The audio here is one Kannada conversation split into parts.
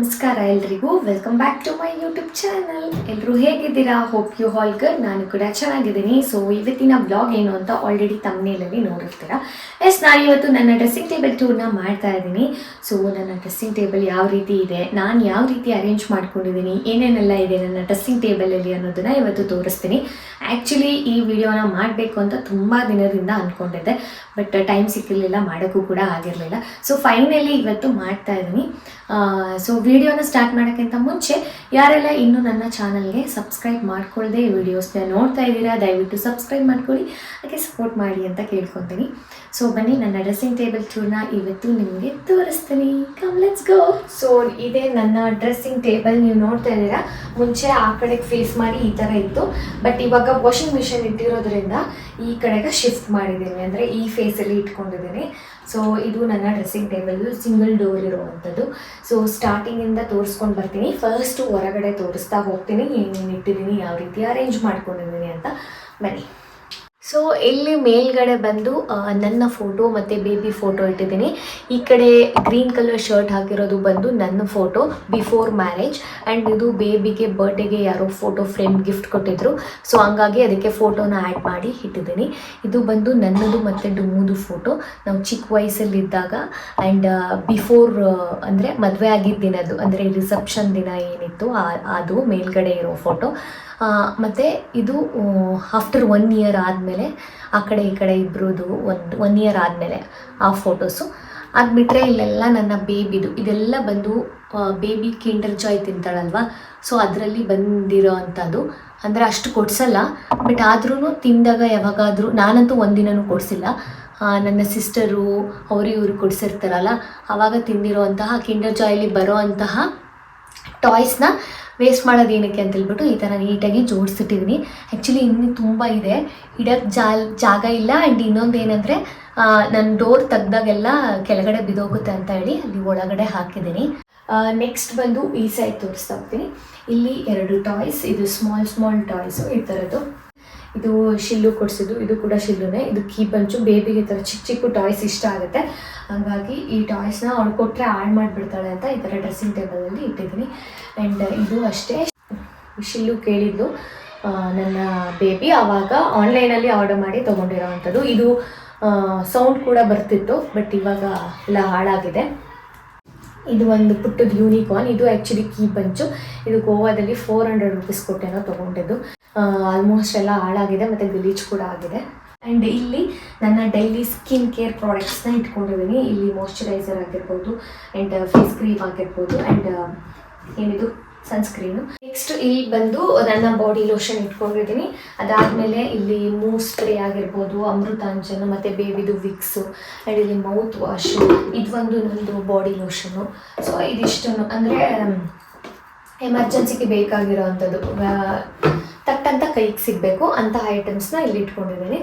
ನಮಸ್ಕಾರ ಎಲ್ರಿಗೂ. Welcome back to my YouTube channel ಎಲ್ಲರೂ ಹೇಗಿದ್ದೀರಾ? ಹೋಪ್ ಯು ಹಾಲ್ ಗರ್ ನಾನು ಕೂಡ ಚೆನ್ನಾಗಿದ್ದೀನಿ. ಸೊ ಇವತ್ತಿನ ಬ್ಲಾಗ್ ಏನು ಅಂತ ಆಲ್ರೆಡಿ ತಮ್ಮನೇಲಲ್ಲಿ ನೋಡಿರ್ತೀರಾ? ಎಸ್ ನಾನು ಇವತ್ತು ನನ್ನ ಡ್ರೆಸ್ಸಿಂಗ್ ಟೇಬಲ್ ಟೂರ್ನ ಮಾಡ್ತಾ ಇದ್ದೀನಿ. ಸೊ ನನ್ನ ಡ್ರೆಸ್ಸಿಂಗ್ ಟೇಬಲ್ ಯಾವ ರೀತಿ ಇದೆ? ನಾನು ಯಾವ ರೀತಿ ಅರೇಂಜ್ ಮಾಡ್ಕೊಂಡಿದ್ದೀನಿ? ಏನೇನೆಲ್ಲ ಇದೆ ನನ್ನ ಡ್ರೆಸ್ಸಿಂಗ್ ಟೇಬಲಲ್ಲಿ ಅನ್ನೋದನ್ನ ಇವತ್ತು ತೋರಿಸ್ತೀನಿ. ಆ್ಯಕ್ಚುಲಿ ಈ ವಿಡಿಯೋನ ಮಾಡಬೇಕು ಅಂತ ತುಂಬ ದಿನದಿಂದ ಅಂದ್ಕೊಂಡಿದ್ದೆ ಬಟ್ ಟೈಮ್ ಸಿಕ್ಕಿರಲಿಲ್ಲ ಮಾಡೋಕ್ಕೂ ಕೂಡ ಆಗಿರಲಿಲ್ಲ. ಸೊ ಫೈನಲಿ ಇವತ್ತು ಮಾಡ್ತಾ ಇದ್ದೀನಿ. ಸೊ ವಿಡಿಯೋನ ಸ್ಟಾರ್ಟ್ ಮಾಡೋಕ್ಕಿಂತ ಮುಂಚೆ ಯಾರೆಲ್ಲ ಇನ್ನೂ ನನ್ನ ಚಾನಲ್ಗೆ ಸಬ್ಸ್ಕ್ರೈಬ್ ಮಾಡ್ಕೊಳ್ಳದೆ ವಿಡಿಯೋಸ್ನ ನೋಡ್ತಾ ಇದ್ದೀರಾ, ದಯವಿಟ್ಟು ಸಬ್ಸ್ಕ್ರೈಬ್ ಮಾಡ್ಕೊಳ್ಳಿ ಅದಕ್ಕೆ ಸಪೋರ್ಟ್ ಮಾಡಿ ಅಂತ ಕೇಳ್ಕೊತೀನಿ. ಸೊ ಬನ್ನಿ, ನನ್ನ ಡ್ರೆಸ್ಸಿಂಗ್ ಟೇಬಲ್ ಚೂರ್ನ ಇವತ್ತು ನಿಮಗೆ ತೋರಿಸ್ತೀನಿ. ಕಮ್ ಲೆಟ್ಸ್ ಗೋ ಸೊ ಇದೇ ನನ್ನ ಡ್ರೆಸ್ಸಿಂಗ್ ಟೇಬಲ್ ನೀವು ನೋಡ್ತಾ ಇದ್ದೀರಾ. ಮುಂಚೆ ಆ ಕಡೆಗೆ ಫೇಸ್ ಮಾಡಿ ಈ ಥರ ಇತ್ತು. ಬಟ್ ಇವಾಗ ವಾಷಿಂಗ್ ಮಿಷಿನ್ ಇಟ್ಟಿರೋದ್ರಿಂದ ಈ ಕಡೆಗೆ ಶಿಫ್ಟ್ ಮಾಡಿದ್ದೀನಿ. ಅಂದರೆ ಈ ಫೇಸಲ್ಲಿ ಇಟ್ಕೊಂಡಿದ್ದೀನಿ. ಸೊ ಇದು ನನ್ನ ಡ್ರೆಸ್ಸಿಂಗ್ ಟೇಬಲ್ ಸಿಂಗಲ್ ಡೋರ್ ಇರುವಂಥದ್ದು ಸೊ ಸ್ಟಾರ್ಟಿಂಗಿಂದ ತೋರಿಸ್ಕೊಂಡು ಬರ್ತೀನಿ. ಫಸ್ಟು ಹೊರಗಡೆ ತೋರಿಸ್ತಾ ಹೋಗ್ತೀನಿ. ಏನೇನು ಇಟ್ಟಿದ್ದೀನಿ ಯಾವ ರೀತಿ ಅರೇಂಜ್ ಮಾಡ್ಕೊಂಡಿದ್ದೀನಿ ಅಂತ. ಬನ್ನಿ. ಸೊ ಇಲ್ಲಿ ಮೇಲ್ಗಡೆ ಬಂದು ನನ್ನ ಫೋಟೋ ಮತ್ತು ಬೇಬಿ ಫೋಟೋ ಇಟ್ಟಿದ್ದೀನಿ. ಈ ಕಡೆ ಗ್ರೀನ್ ಕಲರ್ ಶರ್ಟ್ ಹಾಕಿರೋದು ಬಂದು ನನ್ನ ಫೋಟೋ ಬಿಫೋರ್ ಮ್ಯಾರೇಜ್ ಆ್ಯಂಡ್ ಇದು ಬೇಬಿಗೆ ಬರ್ಡೇಗೆ ಯಾರೋ ಫೋಟೋ ಫ್ರೇಮ್ ಗಿಫ್ಟ್ ಕೊಟ್ಟಿದ್ರು. ಸೊ ಹಂಗಾಗಿ ಅದಕ್ಕೆ ಫೋಟೋನ ಆ್ಯಡ್ ಮಾಡಿ ಇಟ್ಟಿದ್ದೀನಿ. ಇದು ಬಂದು ನನ್ನದು ಮತ್ತು ಡುಮ್ಮುದು ಫೋಟೋ ನಾವು ಚಿಕ್ಕ ವಯಸ್ಸಲ್ಲಿದ್ದಾಗ ಆ್ಯಂಡ್ ಬಿಫೋರ್ ಅಂದರೆ ಮದುವೆ ಆಗಿದ್ದ ದಿನದ್ದು ಅಂದರೆ ರಿಸೆಪ್ಷನ್ ದಿನ ಏನಿತ್ತು ಅದು ಮೇಲ್ಗಡೆ ಇರೋ ಫೋಟೋ ಮತ್ತು ಇದು ಆಫ್ಟರ್ ಒನ್ ಇಯರ್ ಆದಮೇಲೆ ಆ ಕಡೆ ಈ ಕಡೆ ಇಬ್ಬರದು ಒಂದು ಒನ್ ಇಯರ್ ಆದಮೇಲೆ ಆ ಫೋಟೋಸು ಅದು ಬಿಟ್ಟರೆ ಇಲ್ಲೆಲ್ಲ ನನ್ನ ಬೇಬಿದು ಇದೆಲ್ಲ ಬಂದು ಬೇಬಿ ಕಿಂಡರ್ ಜಾಯ್ ತಿಂತಾಳಲ್ವ? ಸೊ ಅದರಲ್ಲಿ ಬಂದಿರೋ ಅಂಥದ್ದು. ಅಂದರೆ ಅಷ್ಟು ಕೊಡಿಸಲ್ಲ. ಬಟ್ ಆದ್ರೂ ತಿಂದಾಗ ಯಾವಾಗಾದರೂ, ನಾನಂತೂ ಒಂದಿನೂ ಕೊಡಿಸಿಲ್ಲ. ನನ್ನ ಸಿಸ್ಟರು ಅವರು ಇವರು ಕೊಡಿಸಿರ್ತಾರಲ್ಲ ಆವಾಗ ತಿಂದಿರೋಂತಹ ಕಿಂಡರ್ ಜಾಯಲ್ಲಿ ಬರೋ ಅಂತಹ ಟಾಯ್ಸ್ನ ವೇಸ್ಟ್ ಮಾಡೋದು ಏನಕ್ಕೆ ಅಂತ ಹೇಳ್ಬಿಟ್ಟು ಈ ಥರ ನೀಟಾಗಿ ಜೋಡಿಸಿಟ್ಟಿದ್ದೀನಿ. ಆ್ಯಕ್ಚುಲಿ ಇನ್ನೂ ತುಂಬ ಇದೆ. ಇಡಕ್ಕೆ ಜಾಲ್, ಜಾಗ ಇಲ್ಲ. ಆ್ಯಂಡ್ ಇನ್ನೊಂದು ಏನಂದರೆ ನನ್ನ ಡೋರ್ ತೆಗ್ದಾಗೆಲ್ಲ ಕೆಳಗಡೆ ಬಿದೋಗುತ್ತೆ ಅಂತ ಹೇಳಿ ಅಲ್ಲಿ ಒಳಗಡೆ ಹಾಕಿದ್ದೀನಿ. ನೆಕ್ಸ್ಟ್ ಬಂದು ಈ ಸೈಡ್ ತೋರಿಸ್ತಾ ಹೋಗ್ತೀನಿ. ಇಲ್ಲಿ ಎರಡು ಟಾಯ್ಸ್, ಇದು ಸ್ಮಾಲ್ ಸ್ಮಾಲ್ ಟಾಯ್ಸು ಈ ಥರದ್ದು. ಇದು ಶಿಲ್ಲು ಕೊಡಿಸಿದ್ದು. ಇದು ಕೂಡ ಶಿಲ್ಲುನೇ. ಇದು ಕೀ ಪಂಚು ಬೇಬಿಗೆ ಈ ಥರ ಚಿಕ್ಕ ಚಿಕ್ಕ ಟಾಯ್ಸ್ ಇಷ್ಟ ಆಗುತ್ತೆ. ಹಾಗಾಗಿ ಈ ಟಾಯ್ಸ್ನ ಅವ್ಳು ಕೊಟ್ಟರೆ ಆ್ಯಡ್ ಮಾಡಿಬಿಡ್ತಾಳೆ ಅಂತ ಈ ಥರ ಡ್ರೆಸ್ಸಿಂಗ್ ಟೇಬಲಲ್ಲಿ ಇಟ್ಟಿದ್ದೀನಿ. ಆ್ಯಂಡ್ ಇದು ಅಷ್ಟೇ. ಶಿಲ್ಲು ಕೇಳಿದ್ದು ನನ್ನ ಬೇಬಿ ಆವಾಗ ಆನ್ಲೈನಲ್ಲಿ ಆರ್ಡರ್ ಮಾಡಿ ತೊಗೊಂಡಿರೋ ಅಂಥದ್ದು ಇದು ಸೌಂಡ್ ಕೂಡ ಬರ್ತಿತ್ತು ಬಟ್ ಇವಾಗ ಎಲ್ಲ ಹಾಳಾಗಿದೆ. ಇದು ಒಂದು ಪುಟ್ಟದ ಯೂನಿಕಾರ್ನ್ ಇದು ಆ್ಯಕ್ಚುಲಿ ಕೀ ಪಂಚು. ಇದು ಗೋವಾದಲ್ಲಿ ಫೋರ್ ಹಂಡ್ರೆಡ್ ರುಪೀಸ್ ಕೊಟ್ಟೇನೋ ತೊಗೊಂಡಿದ್ದು. ಆಲ್ಮೋಸ್ಟ್ ಎಲ್ಲ ಹಾಳಾಗಿದೆ, ಮತ್ತು ಗಲೀಜ್ ಕೂಡ ಆಗಿದೆ. ಆ್ಯಂಡ್ ಇಲ್ಲಿ ನನ್ನ ಡೈಲಿ ಸ್ಕಿನ್ ಕೇರ್ ಪ್ರಾಡಕ್ಟ್ಸ್ನ ಇಟ್ಕೊಂಡಿದ್ದೀನಿ. ಇಲ್ಲಿ ಮಾಯಶ್ಚರೈಸರ್ ಆಗಿರ್ಬೋದು ಆ್ಯಂಡ್ ಫೇಸ್ ಕ್ರೀಮ್ ಆಗಿರ್ಬೋದು ಆ್ಯಂಡ್ ಏನಿದು? ಸನ್ಸ್ಕ್ರೀನು ನೆಕ್ಸ್ಟ್ ಇಲ್ಲಿ ಬಂದು ನನ್ನ ಬಾಡಿ ಲೋಷನ್ ಇಟ್ಕೊಂಡಿದ್ದೀನಿ. ಅದಾದಮೇಲೆ ಇಲ್ಲಿ ಮೂವ್ ಸ್ಪ್ರೇ ಆಗಿರ್ಬೋದು, ಅಮೃತಾಂಜನ್ ಮತ್ತು ಬೇಬಿದು ವಿಕ್ಸು ಆ್ಯಂಡ್ ಇಲ್ಲಿ ಮೌತ್ ವಾಶು ಇದು ಒಂದು ನಂದು ಬಾಡಿ ಲೋಷನು ಸೊ ಇದಿಷ್ಟನ್ನು ಅಂದರೆ ಎಮರ್ಜೆನ್ಸಿಗೆ ಬೇಕಾಗಿರೋ ಅಂಥದ್ದು ತಟ್ಟಂತ ಕೈಗೆ ಸಿಗಬೇಕು ಅಂತಹ ಐಟಮ್ಸ್ನ ಇಲ್ಲಿ ಇಟ್ಕೊಂಡಿದ್ದೀನಿ.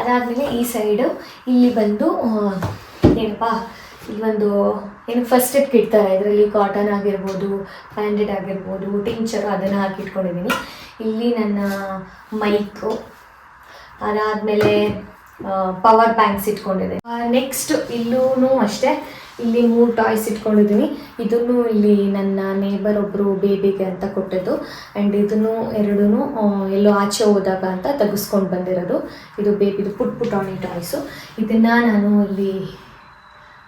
ಅದಾದಮೇಲೆ ಈ ಸೈಡು ಇಲ್ಲಿ ಬಂದು ಏನಪ್ಪ ಒಂದು, ಏನು ಫಸ್ಟ್ ಸ್ಟೆಪ್ ಇಡ್ತಾರೆ. ಇದರಲ್ಲಿ ಕಾಟನ್ ಆಗಿರ್ಬೋದು ಬ್ಯಾಂಡೆಡ್ ಆಗಿರ್ಬೋದು ಟಿಂಚರು ಅದನ್ನು ಹಾಕಿಟ್ಕೊಂಡಿದ್ದೀನಿ ಇಲ್ಲಿ ನನ್ನ ಮೈಕು ಅದಾದಮೇಲೆ ಪವರ್ ಬ್ಯಾಂಕ್ಸ್ ಇಟ್ಕೊಂಡಿದೆ ನೆಕ್ಸ್ಟ್ ಇಲ್ಲೂ ಅಷ್ಟೇ ಇಲ್ಲಿ ಮೂರು ಟಾಯ್ಸ್ ಇಟ್ಕೊಂಡಿದ್ದೀನಿ. ಇದನ್ನು ಇಲ್ಲಿ ನನ್ನ ನೇಬರ್ ಒಬ್ಬರು ಬೇಬಿಗೆ ಅಂತ ಕೊಟ್ಟಿದ್ದು. ಆ್ಯಂಡ್ ಇದನ್ನು ಎರಡೂ ಎಲ್ಲೋ ಆಚೆ ಹೋದಾಗ ಅಂತ ತೆಗೆಸ್ಕೊಂಡು ಬಂದಿರೋದು. ಇದು ಬೇಬಿದು ಪುಟ್ ಪುಟಾಣಿ ಟಾಯ್ಸು. ಇದನ್ನು ನಾನು ಇಲ್ಲಿ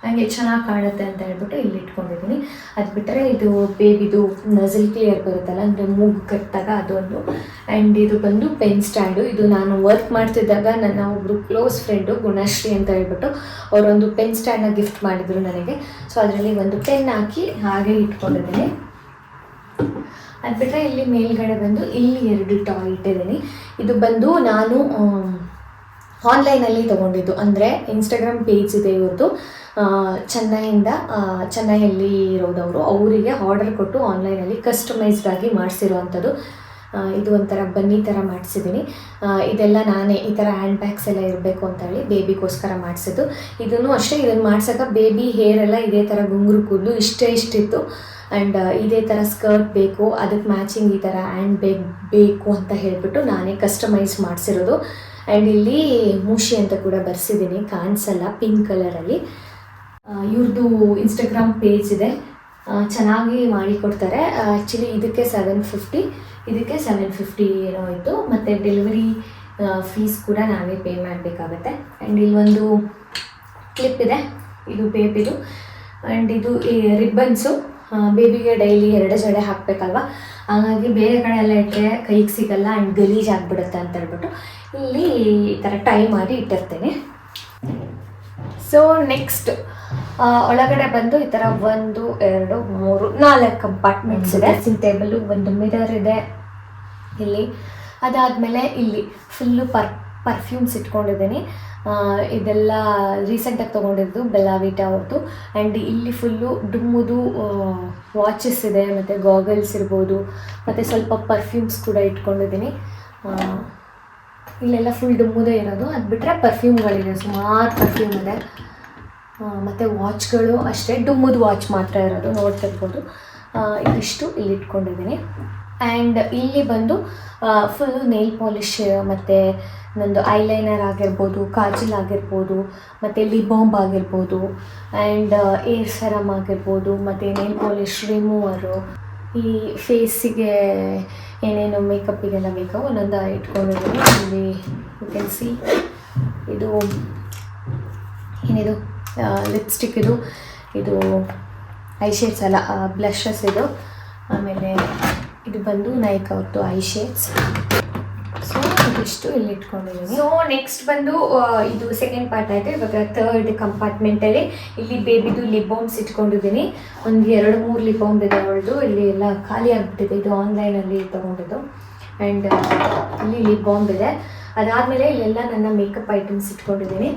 ನನಗೆ ಚೆನ್ನಾಗಿ ಕಾಣುತ್ತೆ ಅಂತ ಹೇಳ್ಬಿಟ್ಟು ಇಲ್ಲಿ ಇಟ್ಕೊಂಡಿದ್ದೀನಿ. ಅದು ಬಿಟ್ಟರೆ ಇದು ಬೇಬಿದು ನಜಲ್ ಕ್ಲಿಯರ್ ಬರುತ್ತಲ್ಲ, ಅಂದರೆ ಮೂಗು ಕಟ್ಟಿದಾಗ ಅದೊಂದು. ಆ್ಯಂಡ್ ಇದು ಬಂದು ಪೆನ್ ಸ್ಟ್ಯಾಂಡು ಇದು ನಾನು ವರ್ಕ್ ಮಾಡ್ತಿದ್ದಾಗ ನನ್ನ ಒಬ್ಬರು ಕ್ಲೋಸ್ ಫ್ರೆಂಡು ಗುಣಶ್ರೀ ಅಂತ ಹೇಳ್ಬಿಟ್ಟು ಅವರೊಂದು ಪೆನ್ ಸ್ಟ್ಯಾಂಡನ್ನ ಗಿಫ್ಟ್ ಮಾಡಿದರು ನನಗೆ. ಸೊ ಅದರಲ್ಲಿ ಒಂದು ಪೆನ್ ಹಾಕಿ ಹಾಗೆ ಇಟ್ಕೊಂಡಿದ್ದೀನಿ. ಅದು ಬಿಟ್ಟರೆ ಇಲ್ಲಿ ಮೇಲ್ಗಡೆ ಬಂದು ಇಲ್ಲಿ ಎರಡು ಟಾಯ್ ಇಟ್ಟಿದ್ದೀನಿ. ಇದು ಬಂದು ನಾನು ಆನ್ಲೈನಲ್ಲಿ ತೊಗೊಂಡಿದ್ದು. ಅಂದರೆ ಇನ್ಸ್ಟಾಗ್ರಾಮ್ ಪೇಜ್ ಇದೆ ಇವ್ರದ್ದು ಚೆನ್ನೈಯಿಂದ ಚೆನ್ನೈಯಲ್ಲಿ ಇರೋದವರು. ಅವರಿಗೆ ಆರ್ಡರ್ ಕೊಟ್ಟು ಆನ್ಲೈನಲ್ಲಿ ಕಸ್ಟಮೈಸ್ಡ್ ಆಗಿ ಮಾಡಿಸಿರುವಂಥದ್ದು. ಇದು ಒಂಥರ ಬನ್ನಿ ಥರ ಮಾಡಿಸಿದ್ದೀನಿ ಇದೆಲ್ಲ ನಾನೇ ಈ ಥರ ಹ್ಯಾಂಡ್ ಬ್ಯಾಗ್ಸ್ ಎಲ್ಲ ಇರಬೇಕು ಅಂತ ಹೇಳಿ ಬೇಬಿಗೋಸ್ಕರ ಮಾಡಿಸಿದ್ದು. ಇದನ್ನು ಅಷ್ಟೇ ಇದನ್ನು ಮಾಡ್ಸೋಕೆ ಬೇಬಿ ಹೇರ್ ಎಲ್ಲ ಇದೇ ಥರ ಗುಂಗುರು ಕೂದಲು ಇಷ್ಟೇ ಇಷ್ಟಿತ್ತು. ಆ್ಯಂಡ್ ಇದೇ ಥರ ಸ್ಕರ್ಟ್ ಬೇಕು ಅದಕ್ಕೆ ಮ್ಯಾಚಿಂಗ್ ಈ ಥರ ಆ್ಯಂಡ್ ಬೇಗ್ ಬೇಕು ಅಂತ ಹೇಳಿಬಿಟ್ಟು ನಾನೇ ಕಸ್ಟಮೈಸ್ ಮಾಡಿಸಿರೋದು. ಆ್ಯಂಡ್ ಇಲ್ಲಿ ಮೂಷಿ ಅಂತ ಕೂಡ ಬರ್ಸಿದ್ದೀನಿ ಕಾಣಿಸಲ್ಲ ಪಿಂಕ್ ಕಲರಲ್ಲಿ. ಇವ್ರದ್ದು ಇನ್ಸ್ಟಾಗ್ರಾಮ್ ಪೇಜ್ ಇದೆ. ಚೆನ್ನಾಗಿ ಮಾಡಿಕೊಡ್ತಾರೆ ಆ್ಯಕ್ಚುಲಿ ಇದಕ್ಕೆ ಸೆವೆನ್ ಫಿಫ್ಟಿ ಇದಕ್ಕೆ ಸೆವೆನ್ ಫಿಫ್ಟಿ ಏನೋ ಇತ್ತು. ಮತ್ತು ಡೆಲಿವರಿ ಫೀಸ್ ಕೂಡ ನಾವೇ ಪೇ ಮಾಡಬೇಕಾಗತ್ತೆ. ಆ್ಯಂಡ್ ಇಲ್ಲೊಂದು ಕ್ಲಿಪ್ ಇದೆ. ಇದು ಪೇಪಿದು ಆ್ಯಂಡ್ ಇದು ರಿಬ್ಬನ್ಸು ಬೇಬಿಗೆ ಡೈಲಿ ಎರಡು ಜಡೆ ಹಾಕಬೇಕಲ್ವ? ಹಾಗಾಗಿ ಬೇರೆ ಕಡೆ ಎಲ್ಲ ಇಟ್ಟರೆ ಕೈಗೆ ಸಿಗಲ್ಲ ಆ್ಯಂಡ್ ಗಲೀಜ್ ಆಗಿಬಿಡುತ್ತೆ ಅಂತ ಹೇಳ್ಬಿಟ್ಟು ಇಲ್ಲಿ ಈ ಥರ ಟೈ ಮಾಡಿ ಇಟ್ಟಿರ್ತೇನೆ. ಸೊ ನೆಕ್ಸ್ಟ್ ಒಳಗಡೆ ಬಂದು ಈ ಥರ ಒಂದು ಎರಡು ಮೂರು ನಾಲ್ಕು ಕಂಪಾರ್ಟ್ಮೆಂಟ್ಸ್ ಇದೆ. ಡ್ರೆಸ್ಸಿಂಗ್ ಟೇಬಲು ಒಂದು ಮಿರರ್ ಇದೆ. ಇಲ್ಲಿ ಅದಾದಮೇಲೆ ಇಲ್ಲಿ ಫುಲ್ಲು ಪರ್ ಪರ್ಫ್ಯೂಮ್ಸ್ ಇಟ್ಕೊಂಡಿದ್ದೀನಿ. ಇದೆಲ್ಲ ರೀಸೆಂಟಾಗಿ ತೊಗೊಂಡಿದ್ದು ಬೆಲ್ಲಾವಿಟ ಅವ್ರದ್ದು ಆ್ಯಂಡ್ ಇಲ್ಲಿ ಫುಲ್ಲು ಡುಮ್ಮುದು ವಾಚಸ್ ಇದೆ, ಮತ್ತು ಗಾಗಲ್ಸ್ ಇರ್ಬೋದು, ಮತ್ತು ಸ್ವಲ್ಪ ಪರ್ಫ್ಯೂಮ್ಸ್ ಕೂಡ ಇಟ್ಕೊಂಡಿದ್ದೀನಿ. ಇಲ್ಲೆಲ್ಲ ಫುಲ್ ಡುಮ್ಮುದೇ ಇರೋದು. ಅದು ಬಿಟ್ಟರೆ ಪರ್ಫ್ಯೂಮ್ಗಳಿದೆ ಸುಮಾರು ಪರ್ಫ್ಯೂಮ್ ಇದೆ. ಮತ್ತು ವಾಚ್ಗಳು ಅಷ್ಟೇ, ಡುಮ್ಮುದು ವಾಚ್ ಮಾತ್ರ ಇರೋದು, ನೋಡ್ತಿರ್ಬೋದು. ಇದಿಷ್ಟು ಇಲ್ಲಿ ಇಟ್ಕೊಂಡಿದ್ದೀನಿ ಆ್ಯಂಡ್ ಇಲ್ಲಿ ಬಂದು ಫುಲ್ಲು ನೇಲ್ ಪಾಲಿಷ್ ಮತ್ತು ನಂದು ಐಲೈನರ್ ಆಗಿರ್ಬೋದು, ಕಾಜಲ್ ಆಗಿರ್ಬೋದು, ಮತ್ತು ಲಿಬಾಂಬ್ ಆಗಿರ್ಬೋದು ಆ್ಯಂಡ್ ಏರ್ ಸೆರಮ್ ಆಗಿರ್ಬೋದು, ಮತ್ತು ನೇಲ್ ಪಾಲಿಷ್ ರಿಮೂವರು ಈ ಫೇಸಿಗೆ ಏನೇನು ಮೇಕಪ್ಪಿಗೆಲ್ಲ ಬೇಕೋ, ಒಂದೊಂದು ಇಟ್ಕೊಂಡಿದ್ದೀನಿ. ಇಲ್ಲಿ ಯು ಕ್ಯಾನ್ ಸಿ ಇದು ಏನಿದು ಲಿಪ್ಸ್ಟಿಕ್ ಇದು ಇದು ಐ ಶೇಡ್ಸ್ ಅಲ್ಲ ಬ್ಲಷಸ್ ಇದು. ಆಮೇಲೆ ಇದು ಬಂದು ನೈಕ್ ಅವ್ರದ್ದು ಐ ಶೇಡ್ಸ್. ಸೊ ಇದಿಷ್ಟು ಇಲ್ಲಿ ಇಟ್ಕೊಂಡಿದ್ದೀನಿ. ಸೊ ನೆಕ್ಸ್ಟ್ ಬಂದು ಇದು ಸೆಕೆಂಡ್ ಪಾರ್ಟ್ ಆಯಿತು. ಇವಾಗ ಥರ್ಡ್ ಕಂಪಾರ್ಟ್ಮೆಂಟಲ್ಲಿ ಇಲ್ಲಿ ಬೇಬಿದು ಲಿಪ್ ಬಾಮ್ಸ್ ಇಟ್ಕೊಂಡಿದ್ದೀನಿ. ಒಂದು ಎರಡು ಮೂರು ಲಿಪ್ ಬಾಮ್ ಇದೆ ಅವಳದು. ಇಲ್ಲಿ ಎಲ್ಲ ಖಾಲಿ ಆಗಿಬಿಟ್ಟಿದೆ. ಇದು ಆನ್ಲೈನಲ್ಲಿ ತೊಗೊಂಡಿದ್ದು. ಆ್ಯಂಡ್ ಇಲ್ಲಿ ಲಿಪ್ ಬಾಂಬ್ ಇದೆ. ಅದಾದಮೇಲೆ ಇಲ್ಲೆಲ್ಲ ನನ್ನ ಮೇಕಪ್ ಐಟಮ್ಸ್ ಇಟ್ಕೊಂಡಿದ್ದೀನಿ.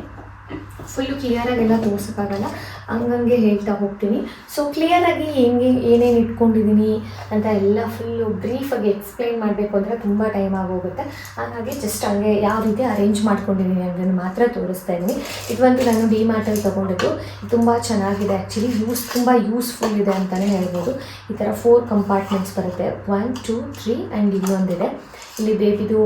ಫುಲ್ಲು ಕ್ಲಿಯರಾಗೆಲ್ಲ ತೋರ್ಸೋಕ್ಕಾಗಲ್ಲ. ಹಂಗಂಗೆ ಹೇಳ್ತಾ ಹೋಗ್ತೀನಿ. ಸೊ ಕ್ಲಿಯರಾಗಿ ಹೆಂಗೆ, ಏನೇನು ಇಟ್ಕೊಂಡಿದ್ದೀನಿ ಅಂತ ಎಲ್ಲ ಫುಲ್ಲು ಬ್ರೀಫಾಗಿ ಎಕ್ಸ್ಪ್ಲೈನ್ ಮಾಡಬೇಕು ಅಂದರೆ ತುಂಬ ಟೈಮ್ ಆಗೋಗುತ್ತೆ. ಹಾಗಾಗಿ ಜಸ್ಟ್ ಹಂಗೆ ಯಾವ ರೀತಿ ಅರೇಂಜ್ ಮಾಡ್ಕೊಂಡಿದ್ದೀನಿ ಅನ್ನೋದನ್ನು ಮಾತ್ರ ತೋರಿಸ್ತಾ ಇದ್ದೀನಿ. ಇದಂತೂ ನಾನು ಡಿ ಮಾರ್ಟಲ್ಲಿ ತೊಗೊಂಡಿದ್ದು. ತುಂಬ ಚೆನ್ನಾಗಿದೆ ಆ್ಯಕ್ಚುಲಿ ಯೂಸ್ ತುಂಬ ಯೂಸ್ಫುಲ್ ಇದೆ ಅಂತಲೇ ಹೇಳ್ಬೋದು. ಈ ಥರ ಫೋರ್ ಕಂಪಾರ್ಟ್ಮೆಂಟ್ಸ್ ಬರುತ್ತೆ. ಒನ್ ಟೂ ತ್ರೀ ಆ್ಯಂಡ್ ಇನ್ನೊಂದಿದೆ. ಇಲ್ಲಿ ಬೇಬಿದು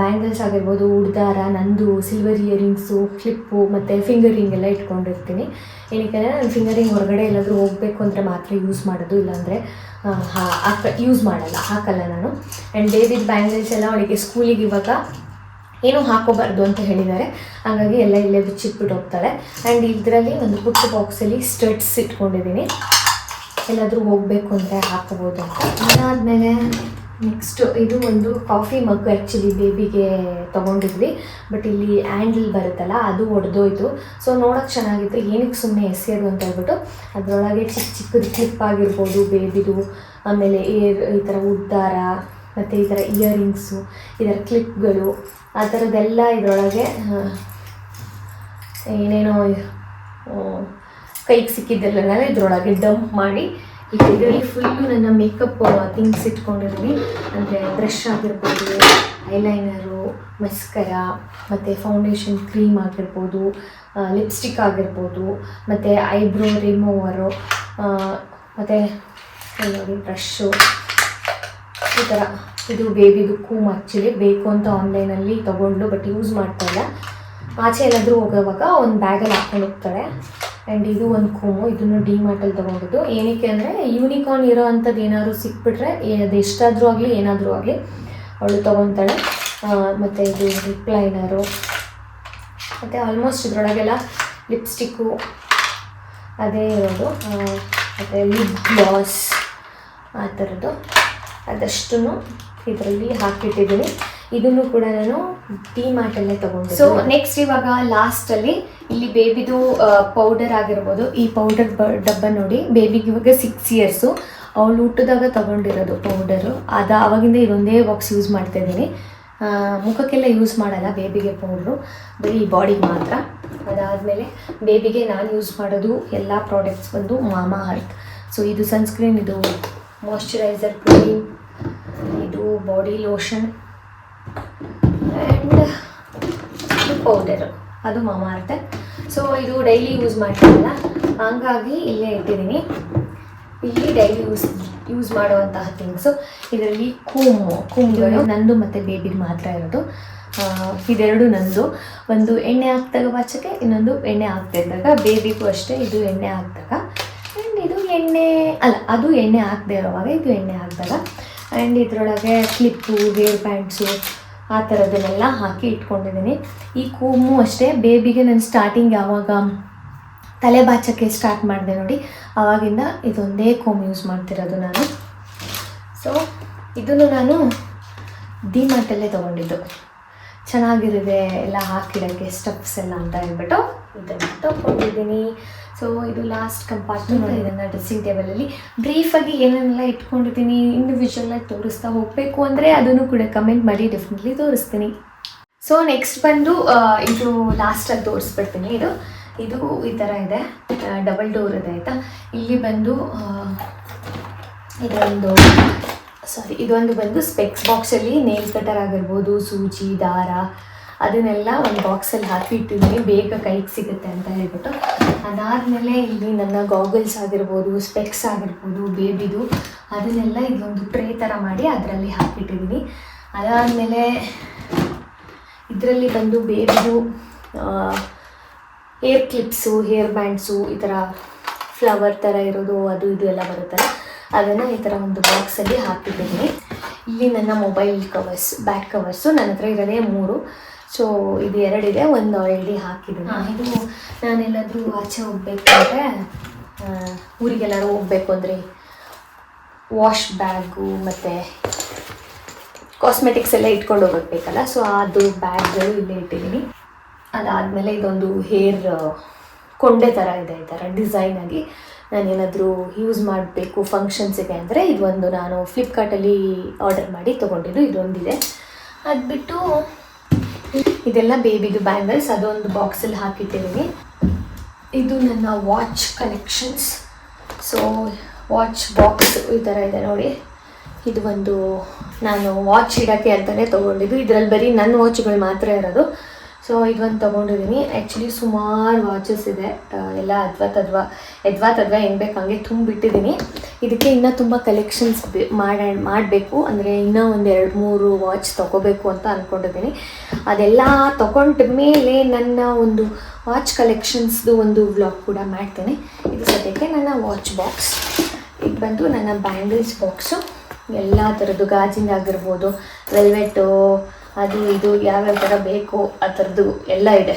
ಬ್ಯಾಂಗಲ್ಸ್ ಆಗಿರ್ಬೋದು, ಉಡ್ದಾರ, ನಂದು ಸಿಲ್ವರ್ ಇಯರಿಂಗ್ಸು ಕ್ಲಿಪ್ಪು ಮತ್ತು ಫಿಂಗರಿಂಗ್ ಎಲ್ಲ ಇಟ್ಕೊಂಡಿರ್ತೀನಿ. ಏನಕ್ಕೆ ನಾನು ಫಿಂಗರಿಂಗ್ ಹೊರಗಡೆ ಎಲ್ಲಾದರೂ ಹೋಗಬೇಕು ಅಂದರೆ ಮಾತ್ರ ಯೂಸ್ ಮಾಡೋದು, ಇಲ್ಲಾಂದರೆ ಹಾಕ ಯೂಸ್ ಮಾಡಲ್ಲ, ಹಾಕಲ್ಲ ನಾನು. ಆ್ಯಂಡ್ ಬೇಬಿದು ಬ್ಯಾಂಗಲ್ಸ್ ಎಲ್ಲ ಅವಳಿಗೆ ಸ್ಕೂಲಿಗೆ ಇವಾಗ ಏನೂ ಹಾಕೋಬಾರ್ದು ಅಂತ ಹೇಳಿದ್ದಾರೆ. ಹಾಗಾಗಿ ಎಲ್ಲ ಇಲ್ಲೇ ಬಿಚ್ಚಿಟ್ಬಿಟ್ಟು ಹೋಗ್ತಾಳೆ ಆ್ಯಂಡ್ ಇದರಲ್ಲಿ ಒಂದು ಪುಟ್ಟ ಬಾಕ್ಸಲ್ಲಿ ಸ್ಟಡ್ಸ್ ಇಟ್ಕೊಂಡಿದ್ದೀನಿ. ಎಲ್ಲಾದರೂ ಹೋಗಬೇಕು ಅಂದರೆ ಹಾಕೋಬೋದು ಅಂತ. ಅದಾದಮೇಲೆ ನೆಕ್ಸ್ಟು ಇದು ಒಂದು ಕಾಫಿ ಮಗ್ ಆ್ಯಕ್ಚುಲಿ ಬೇಬಿಗೆ ತೊಗೊಂಡಿದ್ವಿ. ಬಟ್ ಇಲ್ಲಿ ಹ್ಯಾಂಡಲ್ ಬರುತ್ತಲ್ಲ, ಅದು ಒಡೆದೋಯ್ತು. ಸೊ ನೋಡೋಕೆ ಚೆನ್ನಾಗಿತ್ತು. ಏನಕ್ಕೆ ಸುಮ್ಮನೆ ಎಸೆಯೋದು ಅಂತ ಹೇಳ್ಬಿಟ್ಟು ಅದರೊಳಗೆ ಚಿಕ್ಕ ಚಿಕ್ಕದು ಕ್ಲಿಪ್ ಆಗಿರ್ಬೋದು ಬೇಬಿದು ಆಮೇಲೆ ಏರ್ ಈ ಥರ ಉದ್ದಾರ, ಮತ್ತು ಈ ಥರ ಇಯರಿಂಗ್ಸು ಈ ಥರ ಕ್ಲಿಪ್ಗಳು ಆ ಥರದ್ದೆಲ್ಲ ಇದರೊಳಗೆ ಏನೇನೋ ಕೈಗೆ ಸಿಕ್ಕಿದ್ದೆಲ್ಲ ಇದರೊಳಗೆ ಡಂಪ್ ಮಾಡಿ ಈಗ ಇದರಲ್ಲಿ ಫುಲ್ಲು ನನ್ನ ಮೇಕಪ್ ಥಿಂಗ್ಸ್ ಇಟ್ಕೊಂಡಿದ್ದೀನಿ ಅಂದರೆ ಬ್ರಷ್ ಆಗಿರ್ಬೋದು ಐಲೈನರು ಮಸ್ಕರ ಮತ್ತು ಫೌಂಡೇಶನ್ ಕ್ರೀಮ್ ಆಗಿರ್ಬೋದು ಲಿಪ್ಸ್ಟಿಕ್ ಆಗಿರ್ಬೋದು, ಮತ್ತು ಐಬ್ರೋ ರಿಮೂವರು ಮತ್ತು ನೋಡಿ ಬ್ರಷ್ಷು ಈ ಥರ ಇದು ಬೇಬಿದು ಕೂಮ್ ಆ್ಯಕ್ಚುಲಿ ಬೇಕು ಅಂತ ಆನ್ಲೈನಲ್ಲಿ ತೊಗೊಂಡು ಬಟ್ ಯೂಸ್ ಮಾಡ್ತಾ ಇಲ್ಲ. ಆಚೆ ಎಲ್ಲಾದರೂ ಹೋಗೋವಾಗ ಒಂದು ಬ್ಯಾಗಲ್ಲಿ ಹಾಕೊಂಡು ಹೋಗ್ತಾಳೆ ಆ್ಯಂಡ್ ಇದು ಒಂದು ಕೋಮು, ಇದನ್ನು ಡಿ ಮಾರ್ಟಲ್ಲಿ ತೊಗೊಂಡಿದ್ದು. ಏನಕ್ಕೆ ಅಂದರೆ ಯೂನಿಕಾರ್ನ್ ಇರೋ ಅಂಥದ್ದು ಏನಾದರೂ ಸಿಕ್ಬಿಟ್ರೆ ಅದು ಎಷ್ಟಾದರೂ ಆಗಲಿ, ಏನಾದರೂ ಆಗಲಿ, ಅವಳು ತೊಗೊತಾಳೆ. ಮತ್ತು ಇದು ರಿಪ್ಲೈನರು ಮತ್ತು ಆಲ್ಮೋಸ್ಟ್ ಇದರೊಳಗೆಲ್ಲ ಲಿಪ್ಸ್ಟಿಕ್ಕು, ಅದೇ ಇರೋದು. ಮತ್ತು ಲಿಪ್ ಗ್ಲಾಸ್ ಆ ಥರದ್ದು. ಅದಷ್ಟು ಇದರಲ್ಲಿ ಹಾಕಿಟ್ಟಿದ್ದೀನಿ. ಇದನ್ನು ಕೂಡ ನಾನು ಟೀ ಮಾರ್ಟಲ್ಲೇ ತಗೊಂಡು ಸೊ ನೆಕ್ಸ್ಟ್ ಇವಾಗ ಲಾಸ್ಟಲ್ಲಿ ಇಲ್ಲಿ ಬೇಬಿದು ಪೌಡರ್ ಆಗಿರ್ಬೋದು. ಈ ಪೌಡರ್ ಡಬ್ಬ ನೋಡಿ. ಬೇಬಿಗೆ ಇವಾಗ ಸಿಕ್ಸ್ ಇಯರ್ಸು ಅವಳು ಹುಟ್ಟಿದಾಗ ತಗೊಂಡಿರೋದು ಪೌಡರು ಅದು ಆವಾಗಿಂದ ಇದೊಂದೇ ಬಾಕ್ಸ್ ಯೂಸ್ ಮಾಡ್ತಾ ಇದ್ದೀನಿ. ಮುಖಕ್ಕೆಲ್ಲ ಯೂಸ್ ಮಾಡಲ್ಲ ಬೇಬಿಗೆ ಪೌಡ್ರು ಬರೀ ಬಾಡಿಗೆ ಮಾತ್ರ. ಅದಾದಮೇಲೆ ಬೇಬಿಗೆ ನಾನು ಯೂಸ್ ಮಾಡೋದು ಎಲ್ಲ ಪ್ರಾಡಕ್ಟ್ಸ್ ಬಂದು ಮಾಮಾ ಅರ್ತ್ ಸೊ ಇದು ಸನ್ಸ್ಕ್ರೀನ್ ಇದು ಮಾಯ್ಶ್ಚರೈಸರ್ ಕ್ರೀಮ್ ಇದು ಬಾಡಿ ಲೋಷನ್ ಆ್ಯಂಡ್ ಪೌಡರು ಅದು ಮಾಮ ಅರ್ತೆ ಸೊ ಇದು ಡೈಲಿ ಯೂಸ್ ಮಾಡ್ತೀನಲ್ಲ ಹಂಗಾಗಿ ಇಲ್ಲೇ ಇಟ್ಟಿದ್ದೀನಿ. ಇಲ್ಲಿ ಡೈಲಿ ಯೂಸ್ ಯೂಸ್ ಮಾಡುವಂತಹ ಥಿಂಗ್ಸು ಇದರಲ್ಲಿ ಕೂಮು ಕೂಮ್ಗಳು ನಂದು ಮತ್ತು ಬೇಬಿಗೆ ಮಾತ್ರ ಇರೋದು. ಇದೆರಡು ನಂದು. ಒಂದು ಎಣ್ಣೆ ಹಾಕ್ದಾಗ ಬಚ್ಚಕ್ಕೆ ಇನ್ನೊಂದು ಎಣ್ಣೆ ಹಾಕ್ತಿದ್ದಾಗ ಬೇಬಿಗೂ ಅಷ್ಟೇ ಇದು ಎಣ್ಣೆ ಹಾಕ್ದಾಗ. ಆ್ಯಂಡ್ ಇದು ಎಣ್ಣೆ ಎಣ್ಣೆ ಅಲ್ಲ ಅದು ಎಣ್ಣೆ ಹಾಕದೇ ಇರೋವಾಗ ಇದು ಎಣ್ಣೆ ಹಾಕಿದಾಗ. ಆ್ಯಂಡ್ ಇದರೊಳಗೆ ಕ್ಲಿಪ್ಪು ಹೇರ್ ಬ್ಯಾಂಡ್ಸು ಆ ಥರದನ್ನೆಲ್ಲ ಹಾಕಿ ಇಟ್ಕೊಂಡಿದ್ದೀನಿ. ಈ ಕೂಮು ಅಷ್ಟೇ, ಬೇಬಿಗೆ ನಾನು ಸ್ಟಾರ್ಟಿಂಗ್ ಯಾವಾಗ ತಲೆ ಬಾಚಕ್ಕೆ ಸ್ಟಾರ್ಟ್ ಮಾಡಿದೆ ನೋಡಿ ಆವಾಗಿಂದ ಇದೊಂದೇ ಕೋಮ್ ಯೂಸ್ ಮಾಡ್ತಿರೋದು ನಾನು. ಸೊ ಇದನ್ನು ನಾನು ಡಿಮಾರ್ಟಲ್ಲೇ ತೊಗೊಂಡಿದ್ದು. ಚೆನ್ನಾಗಿರುತ್ತೆ, ಎಲ್ಲ ಹಾಕಿಡೋಕ್ಕೆ ಸ್ಟೆಪ್ಸ್ ಎಲ್ಲ ಅಂತ ಹೇಳ್ಬಿಟ್ಟು ಇದನ್ನು ತೊಗೊಂಡಿದ್ದೀನಿ. ಸೊ ಇದು ಲಾಸ್ಟ್ ಕಂಪಾರ್ಟ್ಮೆಂಟ್ ಇದನ್ನು ಡ್ರೆಸ್ಸಿಂಗ್ ಟೇಬಲಲ್ಲಿ ಬ್ರೀಫಾಗಿ ಏನೇನೆಲ್ಲ ಇಟ್ಕೊಂಡಿದ್ದೀನಿ ಇಂಡಿವಿಜುವಲಾಗಿ ತೋರಿಸ್ತಾ ಹೋಗಬೇಕು ಅಂದರೆ ಅದನ್ನು ಕೂಡ ಕಮೆಂಟ್ ಮಾಡಿ ಡೆಫಿನೆಟ್ಲಿ ತೋರಿಸ್ತೀನಿ. ಸೊ ನೆಕ್ಸ್ಟ್ ಬಂದು ಇದು ಲಾಸ್ಟಲ್ಲಿ ತೋರಿಸ್ಬಿಡ್ತೀನಿ. ಇದು ಇದು ಈ ಥರ ಇದೆ. ಡಬಲ್ ಡೋರ್ ಇದೆ ಆಯಿತಾ? ಇಲ್ಲಿ ಬಂದು ಇದೊಂದು ಸಾರಿ ಇದೊಂದು ಬಂದು ಸ್ಪೆಕ್ಸ್ ಬಾಕ್ಸಲ್ಲಿ ನೇಲ್ ಕಟರ್ ಆಗಿರ್ಬೋದು ಸೂಜಿ ದಾರ ಅದನ್ನೆಲ್ಲ ಒಂದು ಬಾಕ್ಸಲ್ಲಿ ಹಾಕಿ ಇಟ್ಟಿದ್ದೀನಿ. ಬೇಗ ಕೈಗೆ ಸಿಗುತ್ತೆ ಅಂತ ಹೇಳ್ಬಿಟ್ಟು. ಅದಾದಮೇಲೆ ಇಲ್ಲಿ ನನ್ನ ಗಾಗಲ್ಸ್ ಆಗಿರ್ಬೋದು ಸ್ಪೆಕ್ಸ್ ಆಗಿರ್ಬೋದು ಬೇಬಿದು ಅದನ್ನೆಲ್ಲ ಇದೊಂದು ಟ್ರೇ ಥರ ಮಾಡಿ ಅದರಲ್ಲಿ ಹಾಕಿಟ್ಟಿದ್ದೀನಿ ಅದಾದಮೇಲೆ ಇದರಲ್ಲಿ ಬಂದು ಬೇಬಿದು ಏರ್ ಕ್ಲಿಪ್ಸು ಹೇರ್ ಬ್ಯಾಂಡ್ಸು ಈ ಥರ ಫ್ಲವರ್ ಥರ ಇರೋದು, ಅದು ಇದು ಎಲ್ಲ ಬರುತ್ತಲ್ಲ ಅದನ್ನು ಈ ಥರ ಒಂದು ಬಾಕ್ಸಲ್ಲಿ ಹಾಕಿಟ್ಟಿದ್ದೀನಿ ಇಲ್ಲಿ ನನ್ನ ಮೊಬೈಲ್ ಕವರ್ಸ್ ಬ್ಯಾಕ್ ಕವರ್ಸು ನನ್ನ ಹತ್ರ ಇರೋದೇ ಮೂರು. ಸೊ ಇದು ಎರಡಿದೆ ಒಂದು ಆಲ್ರೆಡಿ ಹಾಕಿದ್ದೀನಿ ಇದು ನಾನೆಲ್ಲಾದರೂ ಆಚೆ ಹೋಗ್ಬೇಕು ಅಂದರೆ ಊರಿಗೆಲ್ಲರೂ ಹೋಗ್ಬೇಕು ಅಂದರೆ ವಾಶ್ ಬ್ಯಾಗು ಮತ್ತು ಕಾಸ್ಮೆಟಿಕ್ಸ್ ಎಲ್ಲ ಇಟ್ಕೊಂಡು ಹೋಗ್ಬೇಕಲ್ಲ ಬೇಕಲ್ಲ ಸೊ ಅದು ಬ್ಯಾಗ್ಗಳು ಇಲ್ಲೇ ಇಟ್ಟಿದ್ದೀನಿ. ಅದಾದಮೇಲೆ ಇದೊಂದು ಹೇರ್ ಕೊಂಡೆ ಥರ ಇದೆ ಈ ಥರ ಡಿಸೈನ್ ಆಗಿ ನಾನೇನಾದರೂ ಯೂಸ್ ಮಾಡಬೇಕು ಫಂಕ್ಷನ್ಸಿಗೆ ಅಂದರೆ ಇದೊಂದು ನಾನು ಫ್ಲಿಪ್ಕಾರ್ಟಲ್ಲಿ ಆರ್ಡರ್ ಮಾಡಿ ತೊಗೊಂಡಿದ್ದು ಇದೊಂದಿದೆ. ಅದು ಬಿಟ್ಟು ಇದೆಲ್ಲ ಬೇಬಿದು ಬ್ಯಾಂಗಲ್ಸ್ ಅದೊಂದು ಬಾಕ್ಸಲ್ಲಿ ಹಾಕಿಟ್ಟಿದ್ದೀನಿ. ಇದು ನನ್ನ watch collections so watch box ಈ ಥರ ಇದೆ ನೋಡಿ. ಇದು ಒಂದು ನಾನು ವಾಚ್ ಇಡೋಕ್ಕೆ ಅಂತಲೇ ತೊಗೊಂಡಿದ್ದು. ಇದರಲ್ಲಿ ಬರೀ ನನ್ನ ವಾಚ್ಗಳು ಮಾತ್ರ ಇರೋದು. ಸೊ ಇದೊಂದು ತೊಗೊಂಡಿದ್ದೀನಿ ಆ್ಯಕ್ಚುಲಿ ಸುಮಾರು ವಾಚಸ್ ಇದೆ. ಎಲ್ಲ ಅದ್ವಾ ತದ್ವಾ, ಎದ್ವಾ ತದ್ವಾ ಹೆಂಗೆ ಬೇಕು ಹಂಗೆ ತುಂಬಿಟ್ಟಿದ್ದೀನಿ ಇದಕ್ಕೆ ಇನ್ನೂ ತುಂಬ ಕಲೆಕ್ಷನ್ಸ್ ಮಾಡ, ಮಾಡಬೇಕು. ಅಂದರೆ ಇನ್ನೂ ಒಂದು ಎರಡು, ಮೂರು ವಾಚ್ ತೊಗೋಬೇಕು ಅಂತ ಅಂದ್ಕೊಂಡಿದ್ದೀನಿ ಅದೆಲ್ಲ ತೊಗೊಂಡ ಮೇಲೆ ನನ್ನ ಒಂದು ವಾಚ್ ಕಲೆಕ್ಷನ್ಸ್ದು ಒಂದು ವ್ಲಾಗ್ ಕೂಡ ಮಾಡ್ತೇನೆ. ಇದು ಸದ್ಯಕ್ಕೆ ನನ್ನ ವಾಚ್ ಬಾಕ್ಸ್ ಇದು ಬಂದು ನನ್ನ ಬ್ಯಾಂಗಲ್ಸ್ ಬಾಕ್ಸು ಎಲ್ಲ ಥರದ್ದು ಗಾಜಿಂದಾಗಿರ್ಬೋದು ವೆಲ್ವೆಟ್ಟು ಅದು ಇದು ಯಾವ್ಯಾವ ಥರ ಬೇಕು ಆ ಥರದ್ದು ಎಲ್ಲ ಇದೆ.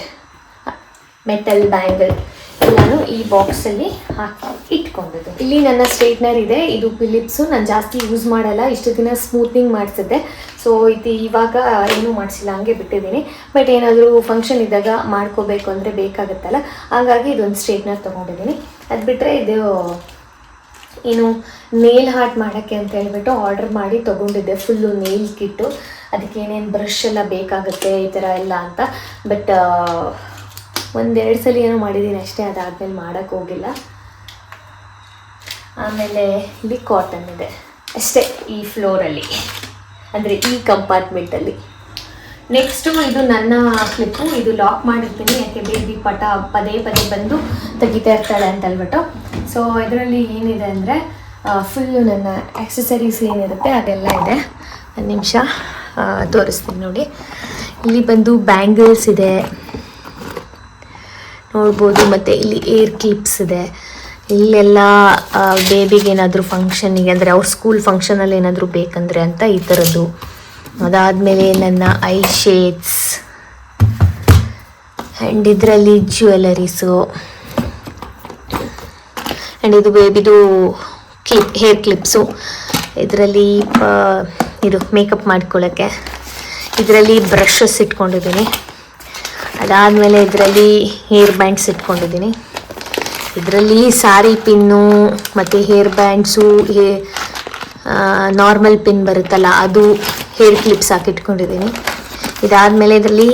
ಮೆಟಲ್ ಬ್ಯಾಂಗಲ್ ಎಲ್ಲಾನು ಈ ಬಾಕ್ಸಲ್ಲಿ ಹಾಕಿ ಇಟ್ಕೊಂಡಿದ್ದು. ಇಲ್ಲಿ ನನ್ನ ಸ್ಟ್ರೈಟ್ನರ್ ಇದೆ. ಇದು ಫಿಲಿಪ್ಸು ನಾನು ಜಾಸ್ತಿ ಯೂಸ್ ಮಾಡಲ್ಲ. ಇಷ್ಟು ದಿನ ಸ್ಮೂತಿಂಗ್ ಮಾಡಿಸಿದ್ದೆ. ಸೊ ಇದು ಇವಾಗ ಏನೂ ಮಾಡಿಸಿಲ್ಲ. ಹಂಗೆ ಬಿಟ್ಟಿದ್ದೀನಿ. ಬಟ್ ಏನಾದರೂ ಫಂಕ್ಷನ್ ಇದ್ದಾಗ ಮಾಡ್ಕೋಬೇಕು ಅಂದರೆ ಬೇಕಾಗುತ್ತಲ್ಲ. ಹಾಗಾಗಿ ಇದೊಂದು ಸ್ಟ್ರೈಟ್ನರ್ ತೊಗೊಂಡಿದ್ದೀನಿ. ಅದು ಬಿಟ್ಟರೆ ಇದು ಏನು ನೇಲ್ ಹಾರ್ಟ್ ಮಾಡೋಕ್ಕೆ ಅಂತ ಹೇಳ್ಬಿಟ್ಟು ಆರ್ಡರ್ ಮಾಡಿ ತೊಗೊಂಡಿದ್ದೆ. ಫುಲ್ಲು ನೇಲ್ ಕಿಟ್ಟು ಅದಕ್ಕೆ ಏನೇನು ಬ್ರಷ್ ಎಲ್ಲ ಬೇಕಾಗುತ್ತೆ, ಈ ಥರ ಎಲ್ಲ ಅಂತ. ಬಟ್ ಒಂದೆರಡು ಸಲ ಏನೋ ಮಾಡಿದ್ದೀನಿ ಅಷ್ಟೇ, ಅದಾದಮೇಲೆ ಮಾಡೋಕ್ಕೆ ಹೋಗಿಲ್ಲ. ಆಮೇಲೆ ಇಲ್ಲಿ ಕಾಟನ್ ಇದೆ. ಅಷ್ಟೇ, ಈ ಫ್ಲೋರಲ್ಲಿ ಅಂದರೆ ಈ ಕಂಪಾರ್ಟ್ಮೆಂಟಲ್ಲಿ ನೆಕ್ಸ್ಟು ಇದು ನನ್ನ ಕ್ಲಿಪ್ಪು ಇದು ಲಾಕ್ ಮಾಡಿರ್ತೀನಿ. ಯಾಕೆ ಬೇಬಿ ಪಟ ಪದೇ ಪದೇ ಬಂದು ತೆಗಿತಾ ಇರ್ತಾಳೆ ಅಂತ ಹೇಳ್ಬಿಟ್ಟು. ಸೊ ಇದರಲ್ಲಿ ಏನಿದೆ ಅಂದರೆ ಫುಲ್ಲು ನನ್ನ ಆಕ್ಸೆಸರೀಸ್ ಏನಿರುತ್ತೆ, ಅದೆಲ್ಲ ಇದೆ. ಒಂದು ನಿಮಿಷ ತೋರಿಸ್ತೀನಿ ನೋಡಿ. ಇಲ್ಲಿ ಬಂದು ಬ್ಯಾಂಗಲ್ಸ್ ಇದೆ. ನೋಡ್ಬೋದು, ಮತ್ತು ಇಲ್ಲಿ ಏರ್ ಕ್ಲಿಪ್ಸ್ ಇದೆ. ಇಲ್ಲೆಲ್ಲ ಬೇಬಿಗೆ ಏನಾದರೂ ಫಂಕ್ಷನಿಗೆ ಅಂದರೆ ಅವ್ರ ಸ್ಕೂಲ್ ಫಂಕ್ಷನಲ್ಲಿ ಏನಾದರೂ ಬೇಕಂದರೆ ಅಂತ ಈ ಥರದ್ದು ಅದಾದಮೇಲೆ ನನ್ನ ಐ ಶೇಡ್ಸ್ ಆ್ಯಂಡ್ ಇದರಲ್ಲಿ ಜ್ಯುವೆಲರೀಸು ಆ್ಯಂಡ್ ಇದು ಬೇಬಿದು ಕ್ಲಿಪ್ ಹೇರ್ ಕ್ಲಿಪ್ಸು ಇದರಲ್ಲಿ ಇದು ಮೇಕಪ್ ಮಾಡ್ಕೊಳ್ಳೋಕ್ಕೆ ಇದರಲ್ಲಿ ಬ್ರಷಸ್ ಇಟ್ಕೊಂಡಿದ್ದೀನಿ. ಅದಾದಮೇಲೆ ಇದರಲ್ಲಿ ಹೇರ್ ಬ್ಯಾಂಡ್ಸ್ ಇಟ್ಕೊಂಡಿದ್ದೀನಿ. ಇದರಲ್ಲಿ ಸಾರಿ ಪಿನ್ನು ಮತ್ತು ಹೇರ್ ಬ್ಯಾಂಡ್ಸು ಹೇ ನಾರ್ಮಲ್ ಪಿನ್ ಬರುತ್ತಲ್ಲ, ಅದು ಹೇರ್ ಕ್ಲಿಪ್ಸ್ ಹಾಕಿಟ್ಕೊಂಡಿದ್ದೀನಿ ಇದಾದಮೇಲೆ ಇದರಲ್ಲಿ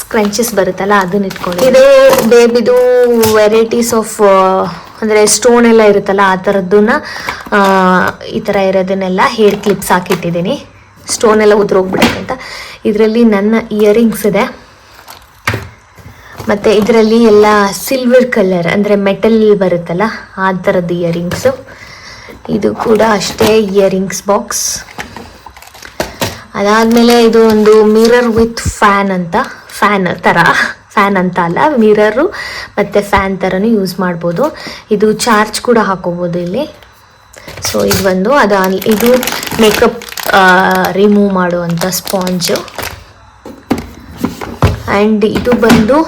ಸ್ಕ್ರಂಚಸ್ ಬರುತ್ತಲ್ಲ, ಅದನ್ನ ಇಟ್ಕೊಂಡು ಇದು ಬೇಬಿದು ವೆರೈಟೀಸ್ ಆಫ್ ಅಂದರೆ ಸ್ಟೋನ್ ಎಲ್ಲ ಇರುತ್ತಲ್ಲ, ಆ ಥರದ್ದನ್ನ ಈ ಥರ ಇರೋದನ್ನೆಲ್ಲ ಹೇರ್ ಕ್ಲಿಪ್ಸ್ ಹಾಕಿಟ್ಟಿದ್ದೀನಿ. ಸ್ಟೋನ್ ಎಲ್ಲ ಉದ್ರೋಗ್ಬಿಡುತ್ತೆ ಅಂತ. ಇದರಲ್ಲಿ ನನ್ನ ಇಯರಿಂಗ್ಸ್ ಇದೆ. ಮತ್ತು ಇದರಲ್ಲಿ ಎಲ್ಲ ಸಿಲ್ವರ್ ಕಲರ್ ಅಂದರೆ ಮೆಟಲ್ ಬರುತ್ತಲ್ಲ, ಆ ಥರದ್ದು ಇಯರಿಂಗ್ಸು ಇದು ಕೂಡ ಅಷ್ಟೇ ಇಯರಿಂಗ್ಸ್ ಬಾಕ್ಸ್ ಅದಾದಮೇಲೆ ಇದು ಒಂದು ಮಿರರ್ ವಿತ್ ಫ್ಯಾನ್ ಅಂತ ಫ್ಯಾನ್ ಥರ ಫ್ಯಾನ್ ಅಂತ ಅಲ್ಲ ಮಿರರು ಮತ್ತು ಫ್ಯಾನ್ ಥರನೂ ಯೂಸ್ ಮಾಡ್ಬೋದು. ಇದು ಚಾರ್ಜ್ ಕೂಡ ಹಾಕೋಬೋದು ಇಲ್ಲಿ. ಸೊ ಇದು ಬಂದು ಅದು ಇದು ಮೇಕಪ್ ರಿಮೂವ್ ಮಾಡುವಂಥ ಸ್ಪಾಂಜು ಆ್ಯಂಡ್ ಇದು ಬಂದು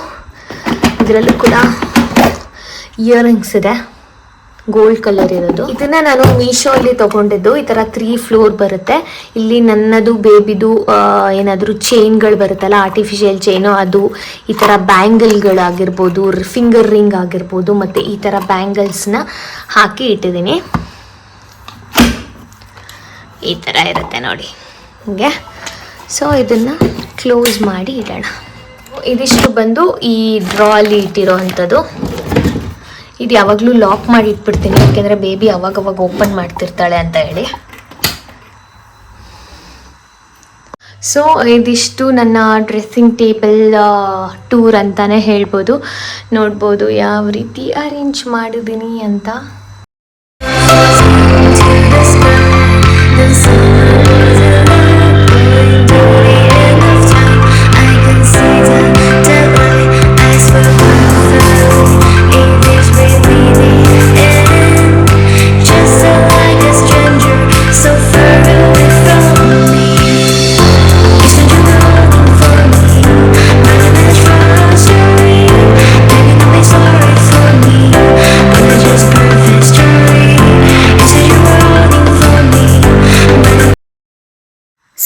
ಇದರಲ್ಲೂ ಕೂಡ ಇಯರಿಂಗ್ಸ್ ಇದೆ. ಗೋಲ್ಡ್ ಕಲರ್ ಇರೋದು. ಇದನ್ನ ನಾನು ಮೀಶೋ ಅಲ್ಲಿ ತಗೊಂಡಿದ್ದು. ಈ ತರ ತ್ರೀ ಫ್ಲೋರ್ ಬರುತ್ತೆ. ಇಲ್ಲಿ ನನ್ನದು ಬೇಬಿದು ಏನಾದರೂ ಚೈನ್ಗಳು ಬರುತ್ತಲ್ಲ ಆರ್ಟಿಫಿಷಿಯಲ್ ಚೈನು ಅದು ಈ ಥರ ಬ್ಯಾಂಗಲ್ಗಳಾಗಿರ್ಬೋದು ಫಿಂಗರ್ ರಿಂಗ್ ಆಗಿರ್ಬೋದು, ಮತ್ತೆ ಈ ಥರ ಬ್ಯಾಂಗಲ್ಸ್ನ ಹಾಕಿ ಇಟ್ಟಿದ್ದೀನಿ. ಈ ಥರ ಇರುತ್ತೆ ನೋಡಿ. ಹೀಗೆ. ಸೊ ಇದನ್ನು ಕ್ಲೋಸ್ ಮಾಡಿ ಇಡೋಣ. ಇದಿಷ್ಟು ಬಂದು ಈ ಡ್ರಾ ಅಲ್ಲಿ ಇಟ್ಟಿರೋ ಅಂಥದ್ದು ಇದು ಯಾವಾಗಲೂ ಲಾಕ್ ಮಾಡಿ ಇಟ್ಬಿಡ್ತೀನಿ, ಯಾಕೆಂದರೆ ಬೇಬಿ ಅವಾಗವಾಗ ಓಪನ್ ಮಾಡ್ತಿರ್ತಾಳೆ ಅಂತ ಹೇಳಿ. ಸೊ ಇದಿಷ್ಟು ನನ್ನ ಡ್ರೆಸ್ಸಿಂಗ್ ಟೇಬಲ್ ಟೂರ್ ಅಂತಲೇ ಹೇಳ್ಬೋದು. ನೋಡ್ಬೋದು ಯಾವ ರೀತಿ ಅರೇಂಜ್ ಮಾಡಿದ್ದೀನಿ ಅಂತ.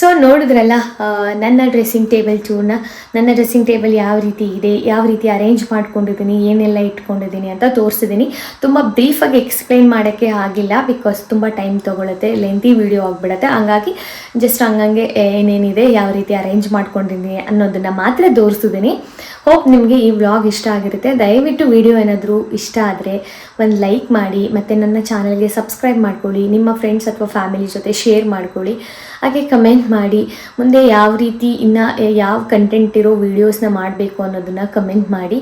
ಸೊ ನೋಡಿದ್ರಲ್ಲ ನನ್ನ ಡ್ರೆಸ್ಸಿಂಗ್ ಟೇಬಲ್ ಚೂರ್ನ ನನ್ನ ಡ್ರೆಸ್ಸಿಂಗ್ ಟೇಬಲ್ ಯಾವ ರೀತಿ ಇದೆ, ಯಾವ ರೀತಿ ಅರೇಂಜ್ ಮಾಡ್ಕೊಂಡಿದ್ದೀನಿ, ಏನೆಲ್ಲ ಇಟ್ಕೊಂಡಿದ್ದೀನಿ ಅಂತ ತೋರಿಸಿದ್ದೀನಿ. ತುಂಬ ಬ್ರೀಫಾಗಿ ಎಕ್ಸ್ಪ್ಲೈನ್ ಮಾಡೋಕ್ಕೆ ಆಗಿಲ್ಲ ಬಿಕಾಸ್ ತುಂಬ ಟೈಮ್ ತೊಗೊಳುತ್ತೆ ಲೆಂತಿ ವಿಡಿಯೋ ಆಗಿಬಿಡುತ್ತೆ. ಹಂಗಾಗಿ ಜಸ್ಟ್ ಹಂಗಂಗೆ ಏನೇನಿದೆ, ಯಾವ ರೀತಿ ಅರೇಂಜ್ ಮಾಡ್ಕೊಂಡಿದ್ದೀನಿ ಅನ್ನೋದನ್ನು ಮಾತ್ರ ತೋರಿಸಿದ್ದೀನಿ. ಹೋಪ್ ನಿಮಗೆ ಈ ವ್ಲಾಗ್ ಇಷ್ಟ ಆಗಿರುತ್ತೆ. ದಯವಿಟ್ಟು ವಿಡಿಯೋ ಏನಾದರೂ ಇಷ್ಟ ಆದರೆ ಒಂದು ಲೈಕ್ ಮಾಡಿ, ಮತ್ತು ನನ್ನ ಚಾನಲ್ಗೆ ಸಬ್ಸ್ಕ್ರೈಬ್ ಮಾಡ್ಕೊಳ್ಳಿ, ನಿಮ್ಮ ಫ್ರೆಂಡ್ಸ್ ಅಥವಾ ಫ್ಯಾಮಿಲಿ ಜೊತೆ ಶೇರ್ ಮಾಡ್ಕೊಳ್ಳಿ. ಹಾಗೆ ಕಮೆಂಟ್ ಮಾಡಿ. ಮುಂದೆ ಯಾವ ರೀತಿ ಇನ್ನು ಯಾವ ಕಂಟೆಂಟ್ ಇರೋ ವೀಡಿಯೋಸ್ನ ಮಾಡಬೇಕು ಅನ್ನೋದನ್ನು ಕಮೆಂಟ್ ಮಾಡಿ.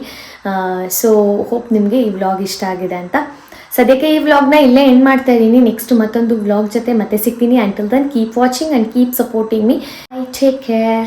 ಸೊ ಹೋಪ್ ನಿಮಗೆ ಈ ವ್ಲಾಗ್ ಇಷ್ಟ ಆಗಿದೆ ಅಂತ. ಸದ್ಯಕ್ಕೆ ಈ ವ್ಲಾಗ್ನ ಇಲ್ಲೇ ಎಂಡ್ ಮಾಡ್ತಾ ಇದ್ದೀನಿ. ನೆಕ್ಸ್ಟ್ ಮತ್ತೊಂದು ವ್ಲಾಗ್ ಜೊತೆ ಮತ್ತೆ ಸಿಗ್ತೀನಿ. Until then keep watching and keep supporting me I take care